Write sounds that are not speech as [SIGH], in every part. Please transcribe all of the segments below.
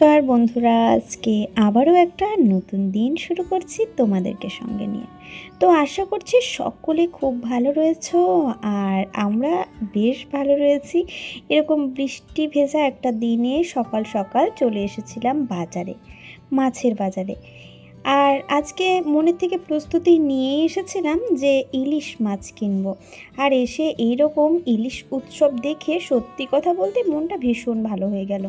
নমস্কার বন্ধুরা, আজকে আবারও একটা নতুন দিন শুরু করছি তোমাদেরকে সঙ্গে নিয়ে। তো আশা করছি সকলে খুব ভালো রয়েছো আর আমরা বেশ ভালো রয়েছি। এরকম বৃষ্টি ভেজা একটা দিনে সকাল সকাল চলে এসেছিলাম বাজারে, মাছের বাজারে। আর আজকে মনের থেকে প্রস্তুতি নিয়ে এসেছিলাম যে ইলিশ মাছ কিনব। আর এসে এইরকম ইলিশ উৎসব দেখে সত্যি কথা বলতে মনটা ভীষণ ভালো হয়ে গেল।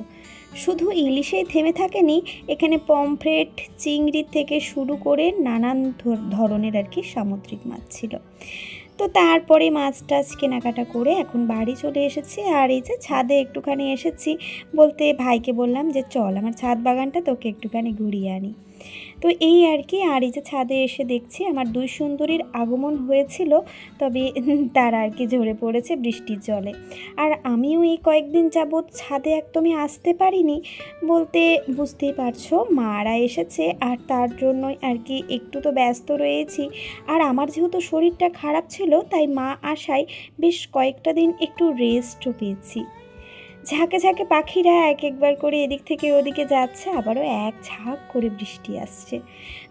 শুধু ইলিশেই থেমে থাকেনি, এখানে পমফ্রেট, চিংড়ি থেকে শুরু করে নানান ধর- ধরনের আর কি সামুদ্রিক মাছ ছিল। তো তারপরে মাছ টাছ কেনাকাটা করে এখন বাড়ি চলে এসেছি। আর এই যে ছাদে একটুখানি এসেছি বলতে ভাইকে বললাম যে, চল আমার ছাদ বাগানটা তোকে একটুখানি ঘুরিয়ে আনি। তো এই আর কি, আর এই যে ছাদে এসে দেখছি আমার দুই সুন্দরীর আগমন হয়েছিল, তবে [LAUGHS] তারা আর কি ঝরে পড়েছে বৃষ্টির জলে। আর আমিও এই কয়েকদিন যাবৎ ছাদে একদমই আসতে পারিনি বলতে বুঝতেই পারছ, মারা এসেছে আর তার জন্যই আর কি একটু তো ব্যস্ত রয়েছি। আর আমার যেহেতু শরীরটা খারাপ ছিল, তাই মা আসায় বেশ কয়েকটা দিন একটু রেস্টও পেয়েছি। ঝাঁকে ঝাঁকে পাখিরা এক একবার করে এদিক থেকে ওদিকে যাচ্ছে, আবারও এক ঝাঁক করে বৃষ্টি আসছে।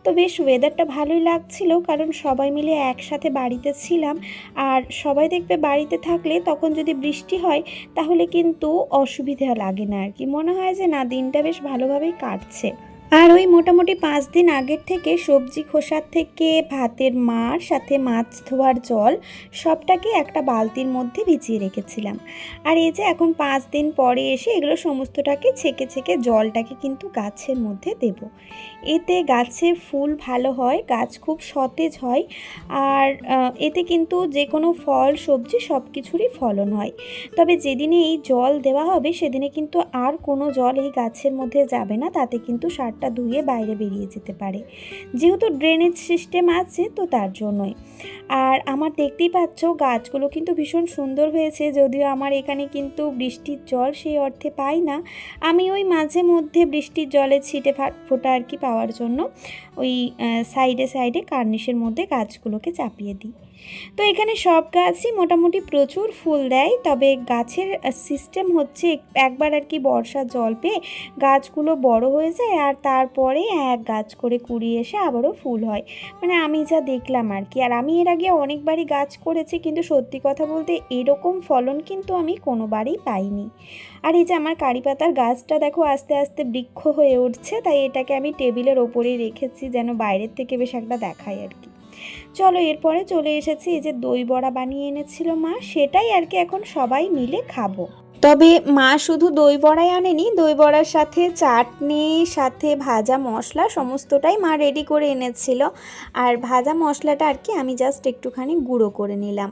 তো বেশ ওয়েদারটা ভালোই লাগছিল, কারণ সবাই মিলে একসাথে বাড়িতে ছিলাম। আর সবাই দেখবে বাড়িতে থাকলে তখন যদি বৃষ্টি হয়, তাহলে কিন্তু অসুবিধা লাগে না আর কি। মনে হয় যে না, দিনটা বেশ ভালোভাবেই কাটছে। আর ওই মোটামুটি পাঁচ দিন আগের থেকে সবজি খোসার থেকে ভাতের মার, সাথে মাছ ধোয়ার জল, সবটাকে একটা বালতির মধ্যে ভিজিয়ে রেখেছিলাম। আর এই যে এখন পাঁচ দিন পরে এসে এগুলো সমস্তটাকে ছেঁকে ছেঁকে জলটাকে কিন্তু গাছের মধ্যে দেব। এতে গাছে ফুল ভালো হয়, গাছ খুব সতেজ হয় আর এতে কিন্তু যে কোনো ফল, সবজি সব কিছুরই ফলন হয়। তবে যেদিনে এই জল দেওয়া হবে সেদিনে কিন্তু আর কোনো জল এই গাছের মধ্যে যাবে না, তাতে কিন্তু সারটা ধুয়ে বাইরে বেরিয়ে যেতে পারে। যেহেতু ড্রেনেজ সিস্টেম আছে তো তার জন্যই। আর আমার দেখতেই পাচ্ছ গাছগুলো কিন্তু ভীষণ সুন্দর হয়েছে, যদিও আমার এখানে কিন্তু বৃষ্টির জল সেই অর্থে পাই না। আমি ওই মাঝে মধ্যে বৃষ্টির জলে ছিটে ফোটা আর কি পাওয়ার জন্য ওই সাইডে সাইডে কার্নিশের মধ্যে গাছগুলোকে চাপিয়ে দিই। তো এখানে সব গাছই মোটামুটি প্রচুর ফুল দেয়, তবে গাছের সিস্টেম হচ্ছে একবার আর কি বর্ষার জল পেয়ে গাছগুলো বড় হয়ে যায় আর তারপরে এক গাছ করে কুড়িয়ে এসে আবারও ফুল হয়। মানে আমি যা দেখলাম আর কি, আর আমি এর আগে অনেকবারই গাছ করেছি কিন্তু সত্যি কথা বলতে এরকম ফলন কিন্তু আমি কোনোবারই পাইনি। আর এই যে আমার কারি পাতার গাছটা দেখো আস্তে আস্তে বৃক্ষ হয়ে উঠছে, তাই এটাকে আমি টেবিলের ওপরেই রেখেছি যেন বাইরের থেকে বেশ একটা দেখায় আর কি। চলো এরপরে চলে এসেছি, এই যে দই বড়া বানিয়ে এনেছিল মা, সেটাই আর কি এখন সবাই মিলে খাব। তবে মা শুধু দই বড়াই আনেনি, দই বড়ার সাথে চাটনি, সাথে ভাজা মশলা সমস্তটাই মা রেডি করে এনেছিল। আর ভাজা মশলাটা আর কি আমি জাস্ট একটুখানি গুঁড়ো করে নিলাম।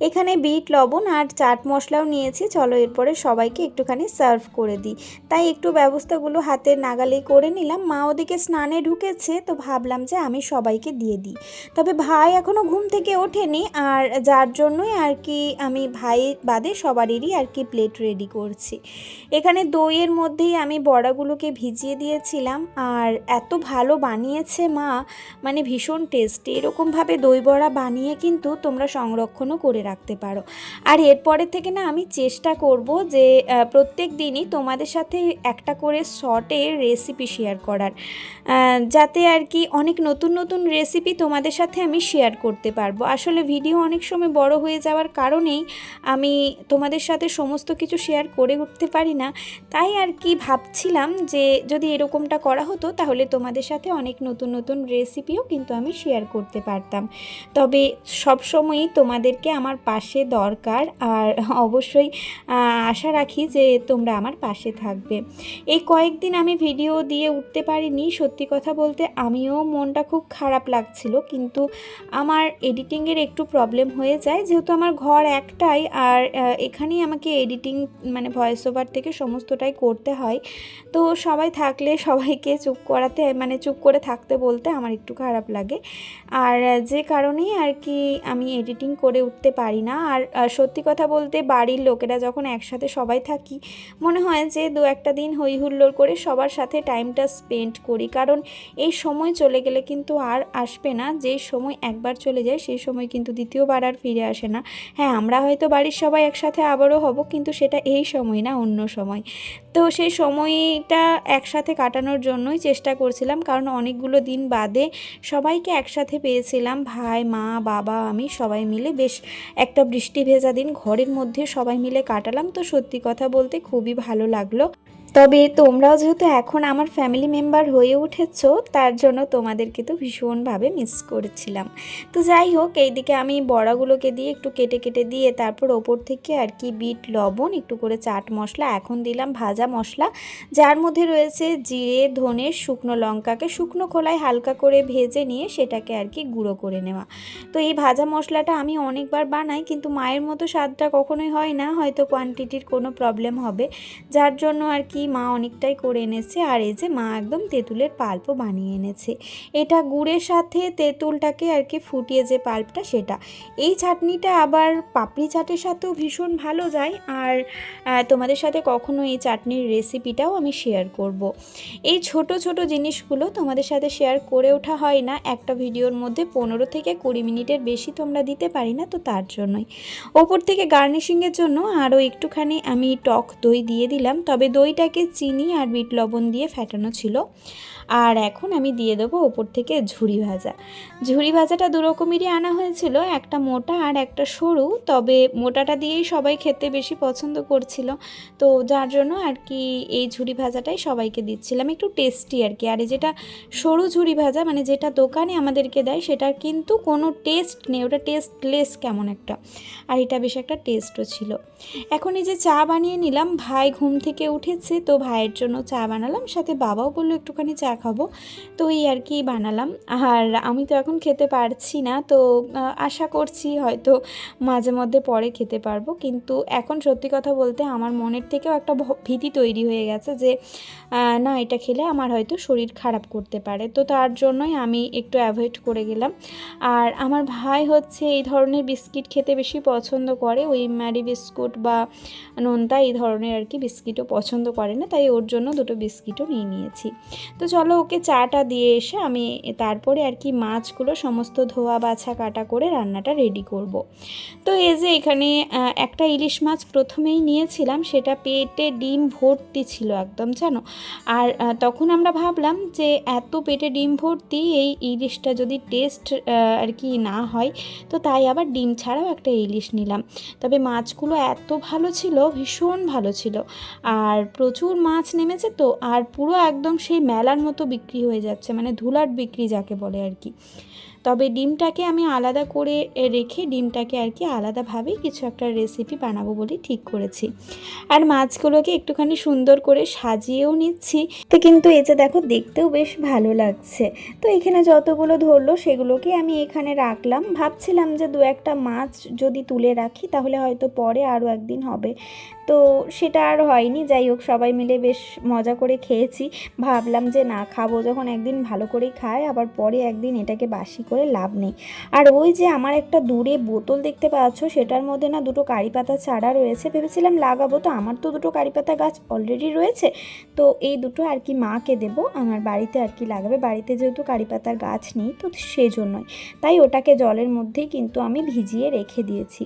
এখানে বিট, লবণ আর চাট মশলাও নিয়েছি। চলো এরপরে সবাইকে একটুখানি সার্ভ করে দিই। তাই একটু ব্যবস্থাগুলো হাতের নাগালেই করে নিলাম। মা ওদিকে স্নানে ঢুকেছে, তো ভাবলাম যে আমি সবাইকে দিয়ে দিই। তবে ভাই এখনও ঘুম থেকে ওঠেনি আর যার জন্যই আর কি আমি ভাই বাদে সবারই আর কি প্লেট রেডি করছি। এখানে দইয়ের মধ্যেই আমি বড়াগুলোকে ভিজিয়ে দিয়েছিলাম আর এত ভালো বানিয়েছে মা মানে ভীষণ টেস্টি এরকমভাবে দই বড়া বানিয়ে কিন্তু তোমরা সংরক্ষণও করে রাখতে পারো। আর এরপরে থেকে না আমি চেষ্টা করব যে প্রত্যেক দিনই তোমাদের সাথে একটা করে শর্টের রেসিপি শেয়ার করার। যাতে আর কি অনেক নতুন নতুন রেসিপি তোমাদের সাথে আমি শেয়ার করতে পারব। আসলে ভিডিও অনেক সময় বড় হয়ে যাওয়ার কারণেই আমি তোমাদের সাথে সমস্ত কিছু শেয়ার করে উঠতে পারি না। তাই আর কি ভাবছিলাম যে, যদি এরকমটা করা হতো তাহলে তোমাদের সাথে অনেক নতুন নতুন রেসিপিও কিন্তু আমি শেয়ার করতে পারতাম। তবে সবসময়ই তোমাদেরকে আমার পাশে দরকার আর অবশ্যই আশা রাখি যে তোমরা আমার পাশে থাকবে। এই কয়েকদিন আমি ভিডিও দিয়ে উঠতে পারিনি, সত্যি কথা বলতে আমিও মনটা খুব খারাপ লাগছিল, কিন্তু আমার এডিটিংয়ের একটু প্রবলেম হয়ে যায়, যেহেতু আমার ঘর একটাই আর এখানেই আমাকে এডিটিং মানে ভয়েস ওভার থেকে সমস্তটাই করতে হয়। তো সবাই থাকলে, সবাইকে চুপ করাতে মানে চুপ করে থাকতে বলতে আমার একটু খারাপ লাগে। আর যে কারণেই আর কি আমি এডিটিং করে উঠতে পারি না। আর সত্যি কথা বলতে বাড়ির লোকেরা যখন একসাথে সবাই থাকি, মনে হয় যে দু একটা দিন হই হুল্লোড় করে সবার সাথে টাইমটা স্পেন্ড করি। কারণ এই সময় চলে গেলে কিন্তু আর আসবে না। যে সময় একবার চলে যায় সেই সময় কিন্তু দ্বিতীয়বার আর ফিরে আসে না। হ্যাঁ আমরা হয়তো বাড়ির সবাই একসাথে আবারও হব, কিন্তু সেটা এই সময় না, অন্য সময়। তো সেই সময়টা একসাথে কাটানোর জন্যই চেষ্টা করছিলাম, কারণ অনেকগুলো দিন বাদে সবাইকে একসাথে পেয়েছিলাম। ভাই, মা, বাবা, আমি সবাই মিলে বেশ একটা বৃষ্টি ভেজা দিন ঘরের মধ্যে সবাই মিলে কাটালাম। তো সত্যি কথা বলতে খুবই ভালো লাগল। তবে তোমরাও যেহেতু এখন আমার ফ্যামিলি মেম্বার হয়ে উঠেছ, তার জন্য তোমাদেরকে তো ভীষণভাবে মিস করেছিলাম। তো যাই হোক, এইদিকে আমি বড়াগুলোকে দিয়ে একটু কেটে কেটে দিয়ে তারপর ওপর থেকে আর কি বিট, লবণ, একটু করে চাট মশলা, এখন দিলাম ভাজা মশলা। যার মধ্যে রয়েছে জিরে, ধনে, শুকনো লঙ্কাকে শুকনো খোলায় হালকা করে ভেজে নিয়ে সেটাকে আর কি গুঁড়ো করে নেওয়া। তো এই ভাজা মশলাটা আমি অনেকবার বানাই, কিন্তু মায়ের মতো স্বাদটা কখনোই হয় না, হয়তো কোয়ান্টিটির কোনো প্রবলেম হবে। যার জন্য আর কি মা অনেকটাই করে এনেছে আর এই যে মা একদম তেঁতুলের পাল্পও বানিয়ে এনেছে। এটা গুড়ের সাথে তেঁতুলটাকে আর কি ফুটিয়ে যে পাল্পটা সেটা। এই চাটনিটা আবার পাপড়ি চাটের সাথেও ভীষণ ভালো যায় আর তোমাদের সাথে কখনো এই চাটনির রেসিপিটাও আমি শেয়ার করব। এই ছোট ছোট জিনিসগুলো তোমাদের সাথে শেয়ার করে ওঠা হয় না। একটা ভিডিওর মধ্যে পনেরো থেকে কুড়ি মিনিটের বেশি তোমরা দিতে পারি না তো তার জন্যই। ওপর থেকে গার্নিশিংয়ের জন্য আরও একটুখানি আমি টক দই দিয়ে দিলাম। তবে দইটাকে চিনি আর বিট লবণ দিয়ে ফেটানো ছিল। আর এখন আমি দিয়ে দেবো ওপর থেকে ঝুড়ি ভাজা। ঝুড়ি ভাজাটা দু রকমেরই আনা হয়েছিল, একটা মোটা আর একটা সরু, তবে মোটাটা দিয়েই সবাই খেতে বেশি পছন্দ করছিল। তো যার জন্য আর কি এই ঝুড়ি ভাজাটাই সবাইকে দিচ্ছিলাম, একটু টেস্টি আর কি। আর যেটা সরু ঝুড়ি ভাজা মানে যেটা দোকানে আমাদেরকে দেয়, সেটার কিন্তু কোনো টেস্ট নেই, ওটা টেস্টলেস কেমন একটা। আর এটা বেশ একটা টেস্টও ছিল। এখন এই যে চা বানিয়ে নিলাম, ভাই ঘুম থেকে উঠেছে, তো ভাইয়ের জন্য চা বানালাম, সাথে বাবাও বলল একটুখানি চা খাব তো এই আর কি বানালাম। আর আমি তো এখন খেতে পারছি না, তো আশা করছি হয়তো মাঝে মধ্যে পরে খেতে পারব। কিন্তু এখন সত্যি কথা বলতে আমার মনের থেকেও একটা ভীতি তৈরি হয়ে গেছে যে না, এটা খেলে আমার হয়তো শরীর খারাপ করতে পারে। তো তার জন্যই আমি একটু অ্যাভয়েড করে গেলাম। আর আমার ভাই হচ্ছে এই ধরনের বিস্কিট খেতে বেশি পছন্দ করে। ওই ম্যারি বিস্কুট বা নোনতা এই ধরনের আর কি বিস্কিটও পছন্দ করে না, তাই ওর জন্য দুটো বিস্কিটও নিয়ে নিয়েছি। তো চলো ওকে চাটা দিয়ে এসে আমি তারপরে আর কি মাছগুলো সমস্ত ধোয়া বাছা কাটা করে রান্নাটা রেডি করব। তো এই যে এখানে একটা ইলিশ মাছ প্রথমেই নিয়েছিলাম, সেটা পেটে ডিম ভর্তি ছিল একদম, জানো? আর তখন আমরা ভাবলাম যে এত পেটে ডিম ভর্তি, এই ইলিশটা যদি টেস্ট আর কি না হয়, তো তাই আবার ডিম ছাড়াও একটা ইলিশ নিলাম। তবে মাছগুলো এত ভালো ছিল, ভীষণ ভালো ছিল। আর প্রচুর মাছ নেমেছে তো, আর পুরো একদম সেই মেলার মতো বিক্রি হয়ে যাচ্ছে মানে ধুলাট বিক্রি যাকে বলে আর কি। তবে ডিমটাকে আমি আলাদা করে রেখে ডিমটাকে আর কি আলাদাভাবে কিছু একটা রেসিপি বানাবো বলে ঠিক করেছি। আর মাছগুলোকে একটুখানি সুন্দর করে সাজিয়েও নিচ্ছি। তো কিন্তু যে দেখো, দেখতেও বেশ ভালো লাগছে। তো এখানে যতগুলো ধরলো, সেগুলোকে আমি এখানে রাখলাম। ভাবছিলাম যে দু একটা মাছ যদি তুলে রাখি, তাহলে হয়তো পরে আরও একদিন হবে। তো সেটা আর হয়নি। যাই হোক, সবাই মিলে বেশ মজা করে খেয়েছি। ভাবলাম যে না, খাব। যখন একদিন ভালো করেই খায়, আবার পরে একদিন এটাকে বাসি করে লাভ নেই। আর ওই যে আমার একটা দূরে বোতল দেখতে পাচ্ছ, সেটার মধ্যে না দুটো কারি পাতা চারা রয়েছে। ভেবেছিলাম লাগাবো তো, আমার তো দুটো কারি পাতা গাছ অলরেডি রয়েছে। তো এই দুটো আর কি মাকে দেবো, আমার বাড়িতে আর কি লাগাবে। বাড়িতে যেহেতু কারি পাতার গাছ নেই, তো সেই জন্যই তাই ওটাকে জলের মধ্যেই কিন্তু আমি ভিজিয়ে রেখে দিয়েছি।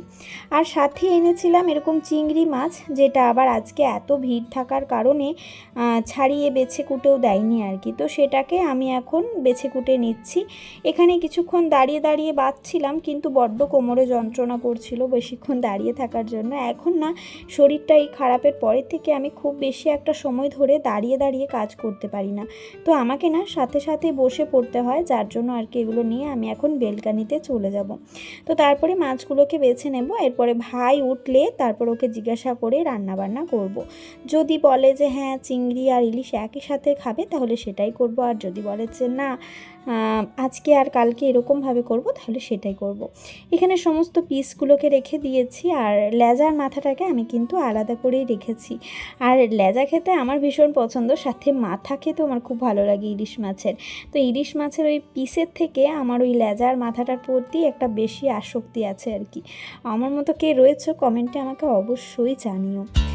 আর সাথে এনেছিলাম এরকম চিংড়ি মাছ, যেটা আবার আজকে এত ভিড় থাকার কারণে ছাড়িয়ে বেছে কুটেও দেয়নি আর কি। তো সেটাকে আমি এখন বেছে কুটে নিচ্ছি। এখানে কিছুক্ষণ দাঁড়িয়ে দাঁড়িয়ে বাঁচছিলাম, কিন্তু বড্ড কোমরে যন্ত্রণা করছিল বেশিক্ষণ দাঁড়িয়ে থাকার জন্য। এখন না শরীরটা এই খারাপের পরের থেকে আমি খুব বেশি একটা সময় ধরে দাঁড়িয়ে দাঁড়িয়ে কাজ করতে পারি না। তো আমাকে না, সাথে সাথে বসে পড়তে হয়, যার জন্য আর কি এগুলো নিয়ে আমি এখন বেলকানিতে চলে যাব। তো তারপরে মাছগুলোকে বেছে নেব, এরপরে ভাই উঠলে তারপর ওকে জিজ্ঞাসা করে রান্না বান্না করব। যদি বলে যে হ্যাঁ চিংড়ি আর ইলিশ একই সাথে খাবে, তাহলে সেটাই করব, আর যদি বলে যে না আজকে আর কালকে এরকমভাবে করব, তাহলে সেটাই করব। এখানে সমস্ত পিসগুলোকে রেখে দিয়েছি, আর লেজার মাথাটাকে আমি কিন্তু আলাদা করেই রেখেছি। আর লেজা খেতে আমার ভীষণ পছন্দ, সাথে মাথা খেতেও আমার খুব ভালো লাগে ইলিশ মাছের। তো ইলিশ মাছের ওই পিসের থেকে আমার ওই লেজার মাথাটার প্রতি একটা বেশি আসক্তি আছে আর কি। আমার মতো কে রয়েছে, কমেন্টে আমাকে অবশ্যই জানিও।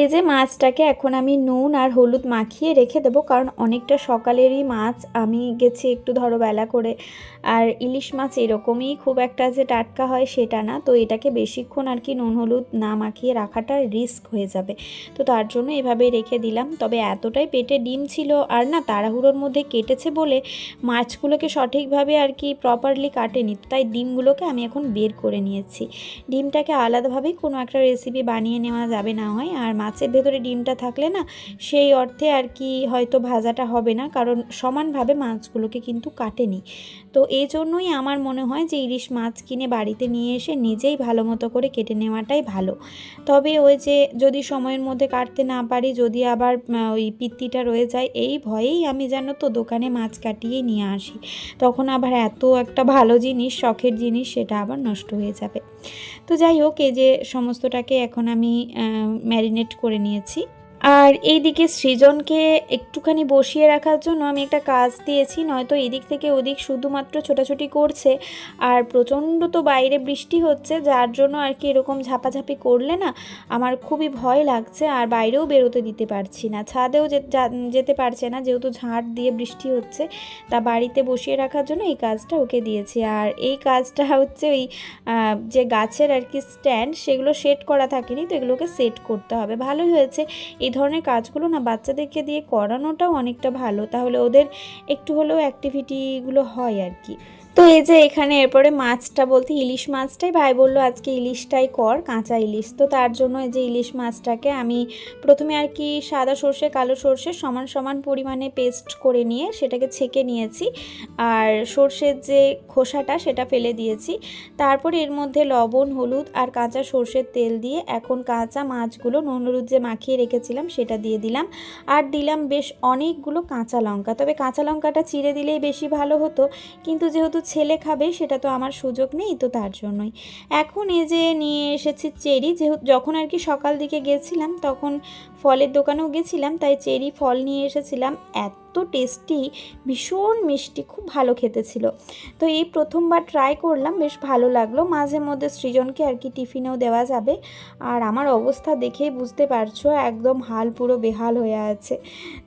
এই যে মাছটাকে এখন আমি নুন আর হলুদ মাখিয়ে রেখে দেবো, কারণ অনেকটা সকালেরই মাছ। আমি গেছি একটু ধরো বেলা করে, আর ইলিশ মাছ এরকমই খুব একটা যে টাটকা হয় সেটা না। তো এটাকে বেশিক্ষণ আর কি নুন হলুদ না মাখিয়ে রাখাটা রিস্ক হয়ে যাবে। তো তার জন্য এভাবে রেখে দিলাম। তবে এতটাই পেটে ডিম ছিল আর না তাড়াহুড়োর মধ্যে কেটেছে বলে মাছগুলোকে সঠিকভাবে আর কি প্রপারলি কাটেনি। তাই ডিমগুলোকে আমি এখন বের করে নিয়েছি। ডিমটাকে আলাদাভাবেই কোনো একটা রেসিপি বানিয়ে নেওয়া যাবে না হয়। আর মাছের ভেতরে ডিমটা থাকলে না, সেই অর্থে আর কি হয়তো ভাজাটা হবে না, কারণ সমানভাবে মাছগুলোকে কিন্তু কাটেনি। তো এই জন্যই আমার মনে হয় যে ইলিশ মাছ কিনে বাড়িতে নিয়ে এসে নিজেই ভালো মতো করে কেটে নেওয়াটাই ভালো। তবে ওই যে যদি সময়ের মধ্যে কাটতে না পারি, যদি আবার ওই পিত্তিটা রয়ে যায়, এই ভয়েই আমি জানো তো দোকানে মাছ কাটিয়ে নিয়ে আসি। তখন আবার এত একটা ভালো জিনিস, শখের জিনিস, সেটা আবার নষ্ট হয়ে যাবে। তো যাই হোক, এই যে সমস্তটাকে এখন আমি ম্যারিনেট করে নিয়েছি। আর এই দিকে সৃজনকে একটুখানি বসিয়ে রাখার জন্য আমি একটা কাজ দিয়েছি, নয়তো এদিক থেকে ওদিক শুধুমাত্র ছোটাছুটি করছে। আর প্রচণ্ড তো বাইরে বৃষ্টি হচ্ছে, যার জন্য আর কি এরকম ঝাপাঝাপি করলে না আমার খুবই ভয় লাগছে আর বাইরেও বেরোতে দিতে পারছি না। ছাদেও যেতে পারছে না, যেহেতু ঝাড় দিয়ে বৃষ্টি হচ্ছে, তা বাড়িতে বসিয়ে রাখার জন্য এই কাজটা ওকে দিয়েছি। আর এই কাজটা হচ্ছে ওই যে গাছের আর কি স্ট্যান্ড, সেগুলো সেট করা থাকেনি, তো এগুলোকে সেট করতে হবে। ভালোই হয়েছে। এই ধরনের কাজগুলো না বাচ্চাদেরকে দিয়ে করানোটাও অনেকটা ভালো। তাহলে ওদের একটু হলেও অ্যাক্টিভিটিগুলো হয় আর কি। তো এই যে এখানে এরপরে মাছটা বলতে ইলিশ মাছটাই, ভাই বলল আজকে ইলিশটাই কর, কাঁচা ইলিশ। তো তার জন্য এই যে ইলিশ মাছটাকে আমি প্রথমে আর কি সাদা সর্ষে, কালো সর্ষে সমান সমান পরিমাণে পেস্ট করে নিয়ে সেটাকে ছেঁকে নিয়েছি। আর সর্ষের যে খোসাটা সেটা ফেলে দিয়েছি। তারপর এর মধ্যে লবণ, হলুদ আর কাঁচা সর্ষের তেল দিয়ে এখন কাঁচা মাছগুলো নুন হলুদ যে মাখিয়ে রেখেছিলাম সেটা দিয়ে দিলাম। আর দিলাম বেশ অনেকগুলো কাঁচা লঙ্কা। তবে কাঁচা লঙ্কাটা চিড়ে দিলেই বেশি ভালো হতো। কিন্তু যেহেতু ছেলে খাবে সেটা তো আমার সুযোগ নেই তো তার জন্যই। এখন এই যে নিয়ে এসেছি চেরি যেহেতু যখন আর কি সকাল দিকে গেছিলাম তখন ফলের দোকানেও গেছিলাম, তাই চেরি, ফল নিয়ে এসেছিলাম। এত টেস্টি ভীষণ মিষ্টি, খুব ভালো খেতে ছিল। তো এই প্রথমবার ট্রাই করলাম, বেশ ভালো লাগল। মাঝে মধ্যে সৃজনকে আর কি টিফিনেও দেওয়া যাবে। আর আমার অবস্থা দেখেই বুঝতে পারছ, একদম হাল পুরো বেহাল হয়ে আছে।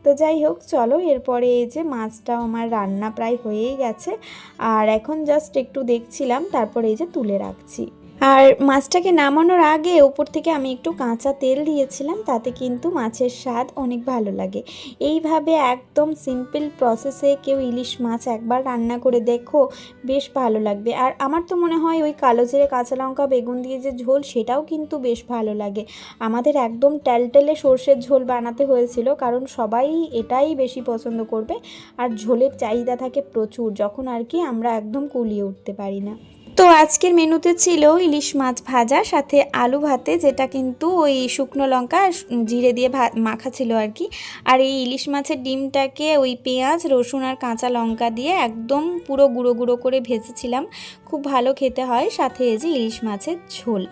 তো যাই হোক, চলো এরপরে এই যে মাছটাও আমার রান্না প্রায় হয়েই গেছে। আর এখন জাস্ট একটু দেখছিলাম, তারপরে এই যে তুলে রাখছি। আর মাছটাকে নামানোর আগে উপর থেকে আমি একটু কাঁচা তেল দিয়েছিলাম, তাতে কিন্তু মাছের স্বাদ অনেক ভালো লাগে। এইভাবে একদম সিম্পল প্রসেসে কেউ ইলিশ মাছ একবার রান্না করে দেখো, বেশ ভালো লাগবে। আর আমার তো মনে হয় ওই কালো জিরে কাঁচা লঙ্কা বেগুন দিয়ে যে ঝোল, সেটাও কিন্তু বেশ ভালো লাগে। আমাদের একদম টেলটেলে সর্ষের ঝোল বানাতে হয়েছিল, কারণ সবাই এটাই বেশি পছন্দ করবে। আর ঝোলের চাহিদা থাকে প্রচুর, যখন আর কি আমরা একদম কুলিয়ে উঠতে পারি না। তো আজকের মেনুতে ছিল ইলিশ মাছ ভাজা, সাথে আলু ভাতে, যেটা কিন্তু ওই শুকনো লঙ্কা জিরে দিয়ে মাখা ছিল আর কি। আর এই ইলিশ মাছের ডিমটাকে ওই পেঁয়াজ, রসুন আর কাঁচা লঙ্কা দিয়ে একদম পুরো গুঁড়ো গুঁড়ো করে ভেজেছিলাম। খুব ভালো খেতে হয়, সাথে এই যে ইলিশ মাছের ঝোল।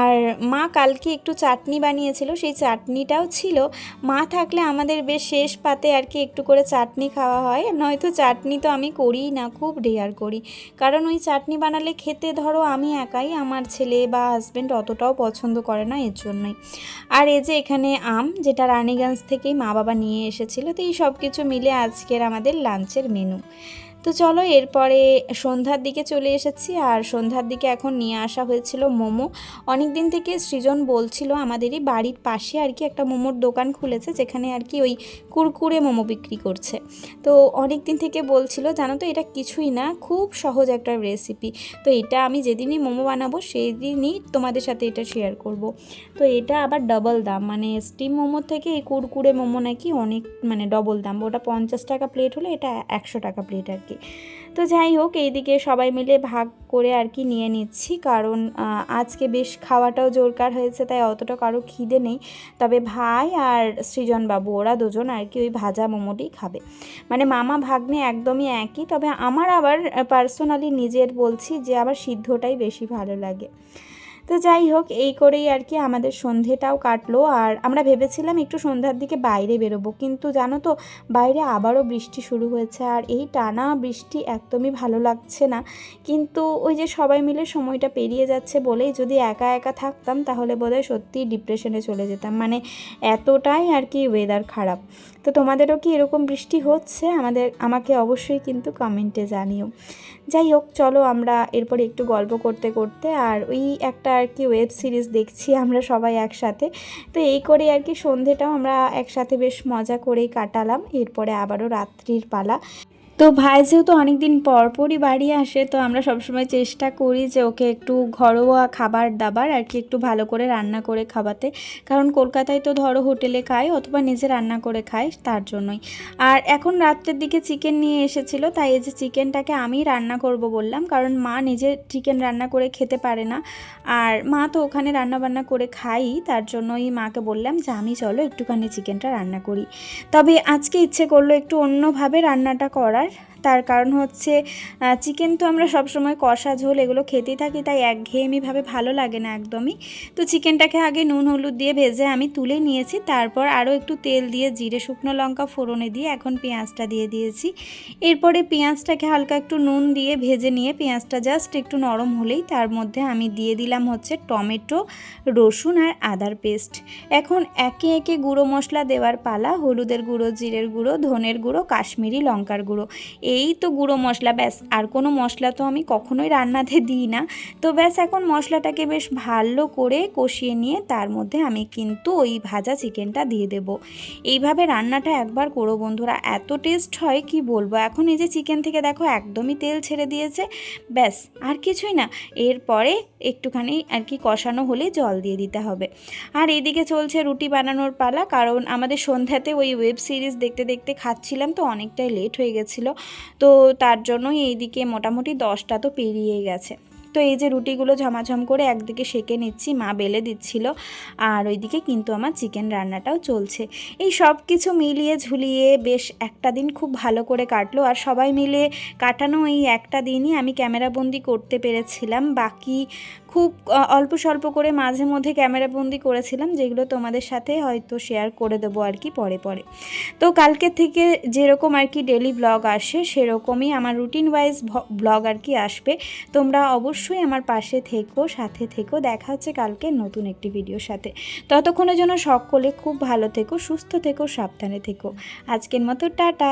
আর মা কালকে একটু চাটনি বানিয়েছিল, সেই চাটনিটাও ছিল। মা থাকলে আমাদের বেশ শেষ পাতে আর কি একটু করে চাটনি খাওয়া হয়। নয়তো চাটনি তো আমি করিই না, খুব রেয়ার করি। কারণ ওই চাটনি বানালে খেতে ধরো আমি একাই, আমার ছেলে বা হাজব্যান্ড অতটাও পছন্দ করে না, এর জন্যই। আর এই যে এখানে আম, যেটা রানীগঞ্জ থেকেই মা বাবা নিয়ে এসেছিল, তো এই সব কিছু মিলে আজকের আমাদের লাঞ্চের মেনু তো চলো এরপরে সন্ধ্যার দিকে চলে এসেছি। আর সন্ধ্যার দিকে এখন নিয়ে আসা হয়েছিল মোমো। অনেক দিন থেকে সৃজন বলছিল আমাদেরই বাড়ির পাশে আর কি একটা মোমোর দোকান খুলেছে, যেখানে আর কি ওই কুরকুরে মোমো বিক্রি করছে। তো অনেক দিন থেকে বলছিল, জানো তো, এটা কিছুই না, খুব সহজ একটা রেসিপি তো এটা আমি যেদিনই মোমো বানাবো সেই দিনই তোমাদের সাথে এটা শেয়ার করব। তো এটা আবার ডবল দাম মানে স্টিম মোমোর থেকে এই কুরকুরে মোমো নাকি অনেক মানে ডবল দাম। ওটা পঞ্চাশ টাকা প্লেট হলে এটা একশো টাকা প্লেট আর কি। তো যাই হোক, এইদিকে সবাই মিলে ভাগ করে আর কি নিয়ে নিচ্ছি। কারণ আজকে বেশ খাওয়াটাও জোরকার হয়েছে, তাই অতটা কারও খিদে নেই। তবে ভাই আর সৃজনবাবু ওরা দুজন আর কি ওই ভাজা মোমোটি খাবে। মানে মামা ভাগ্নে একদমই একই, তবে আমার আবার পার্সোনালি নিজের বলছি যে আবার সিদ্ধটাই বেশি ভালো লাগে। তো যাই হোক, এই করেই আর কি আমাদের সন্ধেটাও কাটলো। আর আমরা ভেবেছিলাম একটু সন্ধ্যার দিকে বাইরে বেরোবো, কিন্তু জানো তো, বাইরে আবারও বৃষ্টি শুরু হয়েছে। আর এই টানা বৃষ্টি একদমই ভালো লাগছে না। কিন্তু ওই যে সবাই মিলে সময়টা পেরিয়ে যাচ্ছে বলেই যদি একা একা থাকতাম, তাহলে বোধহয় সত্যিই ডিপ্রেশনে চলে যেতাম। মানে এতটাই আর কি ওয়েদার খারাপ। তো তোমাদেরও কি এরকম বৃষ্টি হচ্ছে? আমাদের, আমাকে অবশ্যই কিন্তু কমেন্টে জানিও। যাই হোক, চলো আমরা এরপরে একটু গল্প করতে করতে, আর ওই একটা আর কি ওয়েব সিরিজ দেখছি আমরা সবাই একসাথে। তো এই করে আর কি সন্ধেটাও আমরা একসাথে বেশ মজা করেই কাটালাম। এরপরে আবারও রাত্রির পালা। তো ভাই যেহেতু অনেক দিন পর পরই বাড়ি আসে, তো আমরা সবসময় চেষ্টা করি যে ওকে একটু ঘরোয়া খাবার দাবার আর কি একটু ভালো করে রান্না করে খাওয়াতে। কারণ কলকাতায় তো ধরো হোটেলে খায় অথবা নিজে রান্না করে খায় তার জন্যই। আর এখন রাত্রের দিকে চিকেন নিয়ে এসেছিল, তাই এই যে চিকেনটাকে আমি রান্না করব বললাম। কারণ মা নিজে চিকেন রান্না করে খেতে পারে না। আর মা তো ওখানে রান্না বান্না করে খাই, তার জন্যই মাকে বললাম যে আমি চলো একটুখানি চিকেনটা রান্না করি। তবে আজকে ইচ্ছে করল একটু অন্যভাবে রান্নাটা করার। তার কারণ হচ্ছে চিকেন তো আমরা সবসময় কষা ঝোল এগুলো খেতেই থাকি, তাই একঘেয়েমিভাবে ভালো লাগে না একদমই। তো চিকেনটাকে আগে নুন, হলুদ দিয়ে ভেজে আমি তুলে নিয়েছি, তারপর আরও একটু তেল দিয়ে জিরে, শুকনো লঙ্কা ফোড়নে দিয়ে এখন পেঁয়াজটা দিয়ে দিয়েছি। এরপরে পেঁয়াজটাকে হালকা একটু নুন দিয়ে ভেজে নিয়ে পেঁয়াজটা জাস্ট একটু নরম হলেই তার মধ্যে আমি দিয়ে দিলাম হচ্ছে টমেটো, রসুন আর আদার পেস্ট। এখন একে একে গুঁড়ো মশলা দেওয়ার পালা, হলুদের গুঁড়ো, জিরের গুঁড়ো, ধনের গুঁড়ো, কাশ্মীরি লঙ্কার গুঁড়ো। এই তো গুঁড়ো মশলা, ব্যাস। আর কোনো মশলা তো আমি কখনোই রান্নাতে দিই না। তো ব্যাস, এখন মশলাটাকে বেশ ভালো করে কষিয়ে নিয়ে তার মধ্যে আমি কিন্তু ওই ভাজা চিকেনটা দিয়ে দেব। এইভাবে রান্নাটা একবার করো বন্ধুরা। এত টেস্ট হয়, কি বলব? এখন এই যে চিকেন থেকে দেখো একদমই তেল ছেড়ে দিয়েছে। ব্যাস, আর কিছুই না। এরপরে একটুখানি আর কি কষানো হলে জল দিয়ে দিতে হবে। আর এদিকে চলছে রুটি বানানোর পালা। কারণ আমাদের সন্ধ্যাতে ওই ওয়েব সিরিজ দেখতে দেখতে খাচ্ছিলাম, তো অনেকটাই লেট হয়ে গেছিল। তো তার জন্যই এইদিকে মোটামুটি দশটা তো পেরিয়ে গেছে। তো এই যে রুটিগুলো ঝমাঝম করে একদিকে সেকে নিচ্ছি, মা বেলে দিচ্ছিল, আর ওইদিকে কিন্তু আমার চিকেন রান্নাটাও চলছে। এই সব কিছু মিলিয়ে ঝুলিয়ে বেশ একটা দিন খুব ভালো করে কাটলো, আর সবাই মিলে কাটানো এই একটা দিনই আমি ক্যামেরাবন্দি করতে পেরেছিলাম। বাকি খুব অল্প স্বল্প করে মাঝে মধ্যে ক্যামেরাবন্দি করেছিলাম, যেগুলো তোমাদের সাথে হয়তো শেয়ার করে দেবো আর কি পরে পরে। তো কালকে থেকে যেরকম আর কি ডেলি ব্লগ আসে, সেরকমই আমার রুটিন ওয়াইজ ব্লগ আর কি আসবে। তোমরা অবশ্যই আমার পাশে থেকো, সাথে থেকো। দেখা হচ্ছে কালকে নতুন একটি ভিডিওর সাথে। ততক্ষণের জন্য সকলে খুব ভালো থেকো, সুস্থ থেকো, সাবধানে থেকো। আজকের মতো, টাটা!